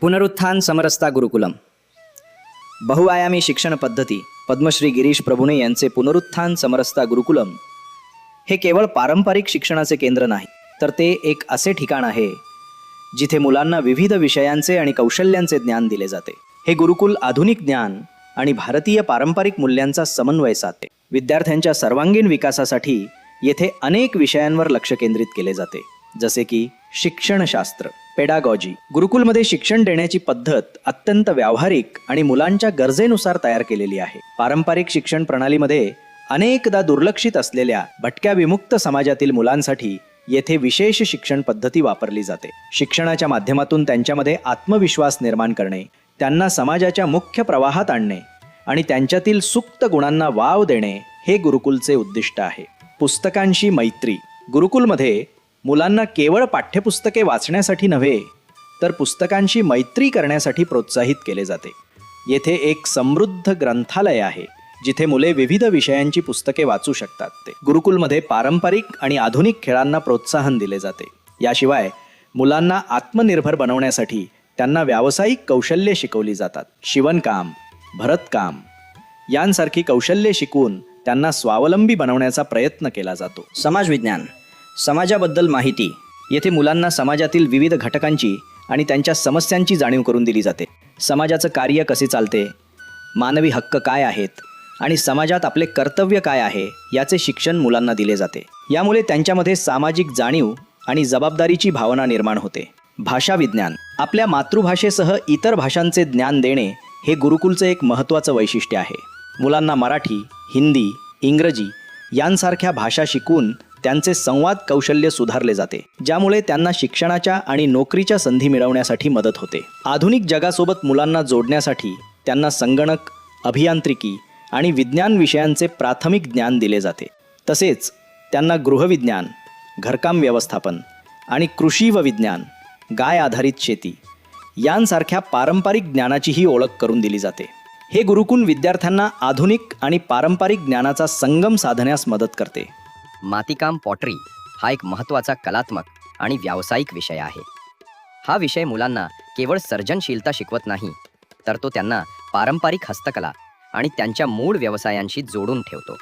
पुनरुत्थान समरसता गुरुकुलम. बहुआयामी शिक्षण पद्धती पद्मश्री गिरीश प्रभुणे यांचे पुनरुत्थान समरसता गुरुकुलम. हे केवळ पारंपरिक शिक्षणाचे केंद्र नाही तर ते एक असे ठिकाण आहे जिथे मुलांना विविध विषयांचे आणि कौशल्यांचे ज्ञान दिले जाते. हे गुरुकुल आधुनिक ज्ञान आणि भारतीय पारंपरिक मूल्यांचा समन्वय साधते. विद्यार्थ्यांच्या सर्वांगीण विकासासाठी येथे अनेक विषयांवर लक्ष केंद्रित केले जाते जसे की शिक्षणशास्त्र. पेडागॉजी. गुरुकुलमध्ये शिक्षण देण्याची पद्धत अत्यंत व्यावहारिक आणि मुलांच्या गरजेनुसार तयार केलेली आहे. पारंपरिक शिक्षण प्रणालीमध्ये अनेकदा दुर्लक्षित असलेल्या भटक्या विमुक्त समाजातील मुलांसाठी येथे विशेष शिक्षण पद्धती वापरली जाते. शिक्षणाच्या माध्यमातून त्यांच्यामध्ये आत्मविश्वास निर्माण करणे त्यांना समाजाच्या मुख्य प्रवाहात आणणे आणि त्यांच्यातील सुप्त गुणांना वाव देणे हे गुरुकुलचे उद्दिष्ट आहे. पुस्तकांशी मैत्री. गुरुकुलमध्ये मुलांना केवळ पाठ्यपुस्तके वाचण्यासाठी नव्हे तर पुस्तकांशी मैत्री करण्यासाठी प्रोत्साहित केले जाते. येथे एक समृद्ध ग्रंथालय आहे जिथे मुले विविध विषयांची पुस्तके वाचू शकतात ते. गुरुकुलमध्ये पारंपरिक आणि आधुनिक खेळांना प्रोत्साहन दिले जाते. याशिवाय मुलांना आत्मनिर्भर बनवण्यासाठी त्यांना व्यावसायिक कौशल्ये शिकवली जातात. शिवणकाम भरतकाम यांसारखी कौशल्ये शिकवून त्यांना स्वावलंबी बनवण्याचा प्रयत्न केला जातो. समाजविज्ञान. समाजाबद्दल माहिती. येथे मुलांना समाजातील विविध घटकांची आणि त्यांच्या समस्यांची जाणीव करून दिली जाते. समाजाचं कार्य कसे चालते? मानवी हक्क काय आहेत? आणि समाजात आपले कर्तव्य काय आहे? याचे शिक्षण मुलांना दिले जाते. यामुळे त्यांच्यामध्ये सामाजिक जाणीव आणि जबाबदारीची भावना निर्माण होते. भाषा विज्ञान. आपल्या मातृभाषेसह इतर भाषांचे ज्ञान देणे हे गुरुकुलचं एक महत्त्वाचं वैशिष्ट्य आहे. मुलांना मराठी हिंदी इंग्रजी यांसारख्या भाषा शिकून त्यांचे संवाद कौशल्य सुधारले जाते ज्यामुळे त्यांना शिक्षणाच्या आणि नोकरीच्या संधी मिळवण्यासाठी मदत होते. आधुनिक जगासोबत मुलांना जोडण्यासाठी त्यांना संगणक अभियांत्रिकी आणि विज्ञान विषयांचे प्राथमिक ज्ञान दिले जाते. तसेच त्यांना गृहविज्ञान घरकाम व्यवस्थापन आणि कृषी व विज्ञान गाय आधारित शेती यांसारख्या पारंपरिक ज्ञानाचीही ओळख करून दिली जाते. हे गुरुकुल विद्यार्थ्यांना आधुनिक आणि पारंपरिक ज्ञानाचा संगम साधण्यास मदत करते. मातीकाम पॉटरी हा एक महत्त्वाचा कलात्मक आणि व्यावसायिक विषय आहे. हा विषय मुलांना केवळ सर्जनशीलता शिकवत नाही तर तो त्यांना पारंपरिक हस्तकला आणि त्यांच्या मूळ व्यवसायांशी जोडून ठेवतो.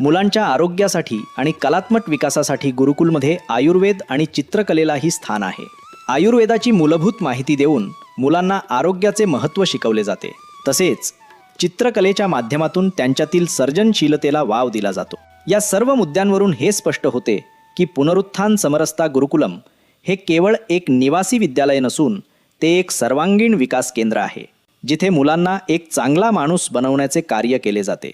मुलांच्या आरोग्यासाठी आणि कलात्मक विकासासाठी गुरुकुलमध्ये आयुर्वेद आणि चित्रकलेलाही स्थान आहे. आयुर्वेदाची मूलभूत माहिती देऊन मुलांना आरोग्याचे महत्त्व शिकवले जाते. तसेच चित्रकलेच्या माध्यमातून त्यांच्यातील सर्जनशीलतेला वाव दिला जातो. या सर्व मुद्द्यांवरून हे स्पष्ट होते की पुनरुत्थान समरसता गुरुकुलम हे केवळ एक निवासी विद्यालय नसून ते एक सर्वांगीण विकास केंद्र आहे जिथे मुलांना एक चांगला माणूस बनवण्याचे कार्य केले जाते.